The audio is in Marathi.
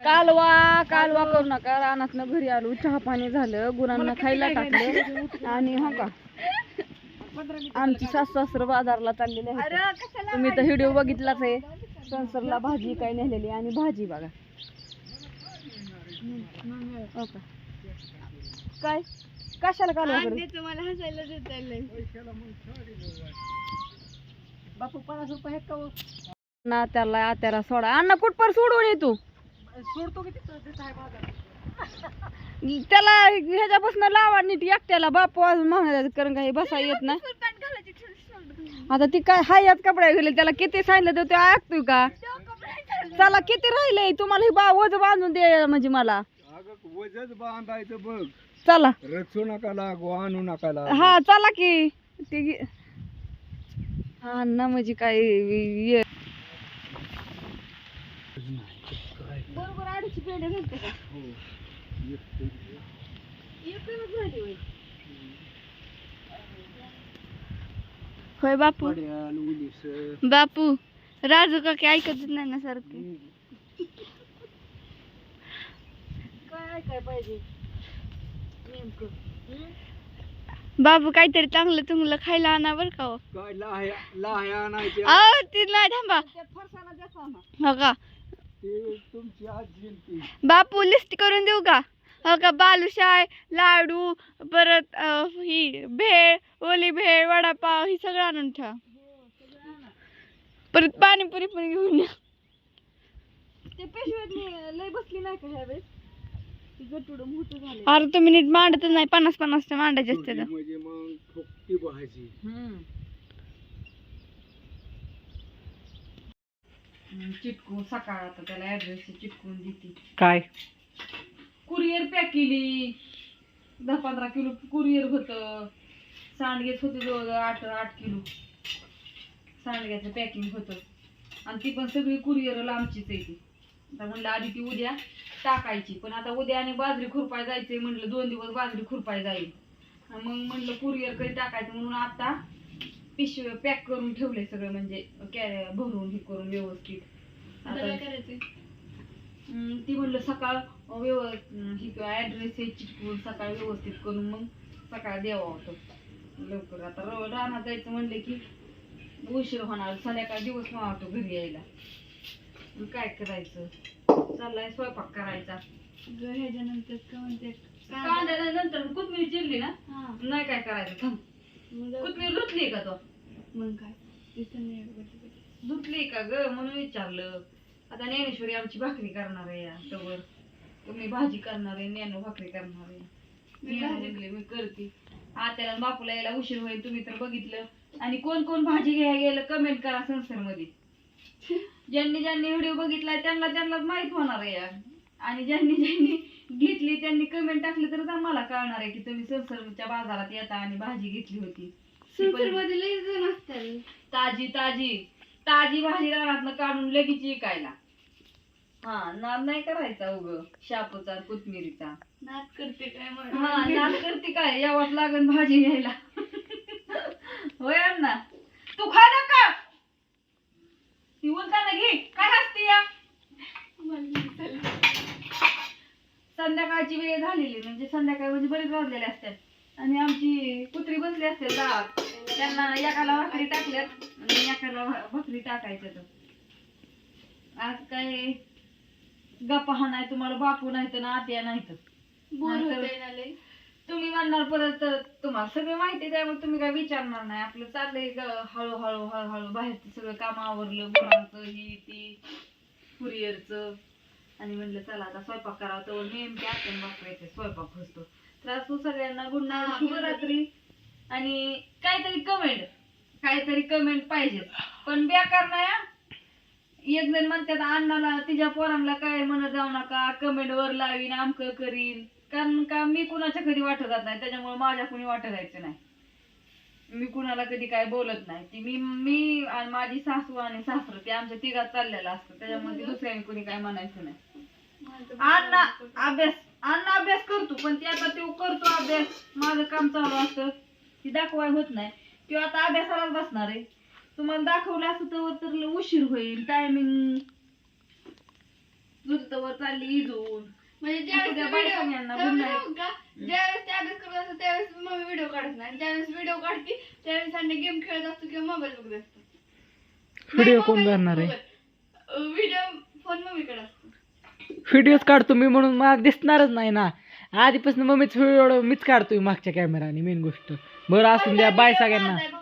कालवा कालवा करू नका. रानातनं घरी आलो चहा पाणी झालं गुरांना खायला टाकलं. आणि हो का? आमची सासू सासर बाजारला चाललेले आहेत. तुम्ही तर व्हिडिओ बघितलाच आहे. संसरला भाजी काय नेलेली आणि भाजी बघा. हो का? काय? कशाला कालवा करू? मला हसायला देत बापू पन्नास रुपये का हो? ना त्याला आत्याला सोडा. अण्णा कुठपर सोडून ये तू? सोडतो त्याला ह्याच्यापासून लावा नीट एकट्याला बापू अजून मागण्याचं कारण काही बसा येत ना आता ती काय हाय यात कपडे गेले त्याला किती सांगितलं तर ते ऐकतोय का? चला किती राहिले? तुम्हाला हे बा वज बांधून दे म्हणजे मला. वजच बांधायचं बघ. चला. रचू नका लागू आणू नका लागू. हा चला की. ते घे. हा ना म्हणजे काय ये बरोबर का? हो. एकच झाली होय. होय बापू. उलीस, बापू राजू काकी ऐकतच नाही ना सारखं. काय काय पाहिजे? नेमकं हं? बाबू काहीतरी चांगलं तुंगलं खायला आणा बरं का हो. काय लाह्या लाह्या आणायच्या? अहो ती नाही थांबा. ना हो का ते तुमची आजी आणि ती. बापू लिस्ट करून देऊ का? हो का? बालुशाय लाडू परत अं, ही भेळ ओली भेळ वडापाव ही सगळं आणून ठेवा. परत पाणीपुरी पण घेऊन या. ते पेशव्यात लय बसली नाही का ह्या वेळेस? ती गटुड मोठं झाले अरे तुम्ही नीट मांडतच नाही पन्नास पन्नास मांडायचे असते तर. म्हणजे मग भाजी. चिटकून सकाळ आता त्याला ऍड्रेस चिटकून देते. काय? कुरिअर पॅक केली. दहा पंधरा किलो कुरिअर होतं. सांडगेच होते जवळजवळ आठ आठ किलो. सांडग्याचं पॅकिंग होतं. आणि ती पण सगळी कुरिअर लांबचीच आहे ती. आता म्हणलं आधी ती उद्या टाकायची. पण आता उद्या आणि बाजरी खुरपाय जायचंय म्हणलं दोन दिवस बाजरी खुरपाय जाईल. मग म्हणलं कुरिअर कधी टाकायचं म्हणून आता पिशवी पॅक करून ठेवले सगळं म्हणजे कॅ भरून हे करून व्यवस्थित. आता हम्म, ती म्हणलं सकाळ व्यव ही ऍड्रेस हे चिटकून सकाळ व्यवस्थित करून मग सकाळ द्यावा होतं लवकर. आता र रानात जायचं म्हणले की उशीर होणार. संध्याकाळ दिवस मावतो घरी यायला. मग काय करायचं? चाललाय स्वयंपाक करायचा. ह्याच्यानंतर का म्हणते? नंतर कोथमीर चिरली ना? हा. नाही काय करायचं? थांब. कोथमीर धुतली का तो? मग काय? दिसत नाही बरोबर. का ग? म्हणून विचारलं. आता ज्ञानेश्वरी आमची भाकरी करणार आहे या तवर. तुम्ही भाजी करणार आहे ज्ञानू भाकरी करणार आहे. मी म्हणले मी करते. आत्याला आणि बापूला यायला उशीर होईल तुम्ही तर बघितलं. आणि कोण कोण भाजी घ्यायला गेलं कमेंट करा संसारमध्ये ज्यांनी ज्यांनी व्हिडिओ बघितलाय त्यांना त्यांनाच माहीत होणार आहे या. आणि ज्यांनी ज्यांनी घेतली त्यांनी कमेंट टाकली तर मला कळणार आहे की तुम्ही संसारच्या बाजारात येता आणि भाजी घेतली होती. लय जण असतात. ताजी ताजी. ताजी भाजी रानातनं काढून लगेच विकायला. हा नाद नाही करायचा उग शापूचा कोथमिरीचा नाच करते काय हा नाद करते काय? यावंच लागन भाजी घ्यायला. होय अण्णा? तू खा नका ती उलटाना घे. काय हसती या? संध्याकाळची वेळ झालेली म्हणजे संध्याकाळी म्हणजे बरेच वाजलेले असतात. आणि आमची कुत्री बसली असते दारात त्यांना एकाला भाकरी टाकल्यात आणि एकाला भाकरी टाकायच्या तर आज काय गप्पा हा नाही तुम्हाला बापू नाही तर आत्या नाही तर ना. तुम्ही म्हणणार परत तुम्हाला सगळं माहिती आहे त्यामुळे तुम्ही काय विचारणार नाही. आपलं चाललंय ग- हळूहळू हळूहळू बाहेरचं सगळं काम आवरलं गुरांचं ही ती कुरिअरचं आणि म्हणलं चला आता स्वयंपाक करावा. तर नेमके आपण बापरायचे स्वयंपाक होतो. तर असो सगळ्यांना गुड नाईट शुभरात्री. आणि काहीतरी कमेंट काहीतरी कमेंट पाहिजे पण बेकार नाही हा. एक जण म्हणतात अण्णाला तिच्या पोरांना काय म्हणत जाऊ नका कमेंट वर लावीन आमक करीन. कारण का मी कुणाच्या कधी वाटत जात नाही त्याच्यामुळे माझ्या कुणी वाटत जायचं नाही. मी कुणाला कधी काय बोलत नाही. ती मी मी आणि माझी सासू आणि सासर ते आमच्या तिघात चाललेलं असतं. त्याच्यामुळे ते दुसऱ्याने कुणी काय म्हणायचं नाही. अण्णा अभ्यास. अण्णा अभ्यास करतो पण ते आता तो करतो अभ्यास. माझं काम चालू असतं. ती दाखवाय होत नाही. तो आता अभ्यासालाच बसणार आहे. तुम्हाला दाखवलं असतं तर उशीर होईल. टायमिंग झुलतवर चालली इजून. म्हणजे ज्यावेळेस अभ्यास करत असतो त्यावेळेस मम्मी व्हिडिओ काढत नाही. ज्यावेळेस व्हिडिओ काढते त्यावेळेस आणि गेम खेळत असतो किंवा मोबाईल बघत असतो व्हिडिओ कोण करणार आहे? व्हिडिओ व्हिडिओज व्हिडिओच काढतो मी म्हणून मला दिसणारच नाही ना. आधीपासून मग मीच व्हिडिओ मीच काढतोय मागच्या कॅमेराने मेन गोष्ट. बरं असून द्या बाय सगळ्यांना.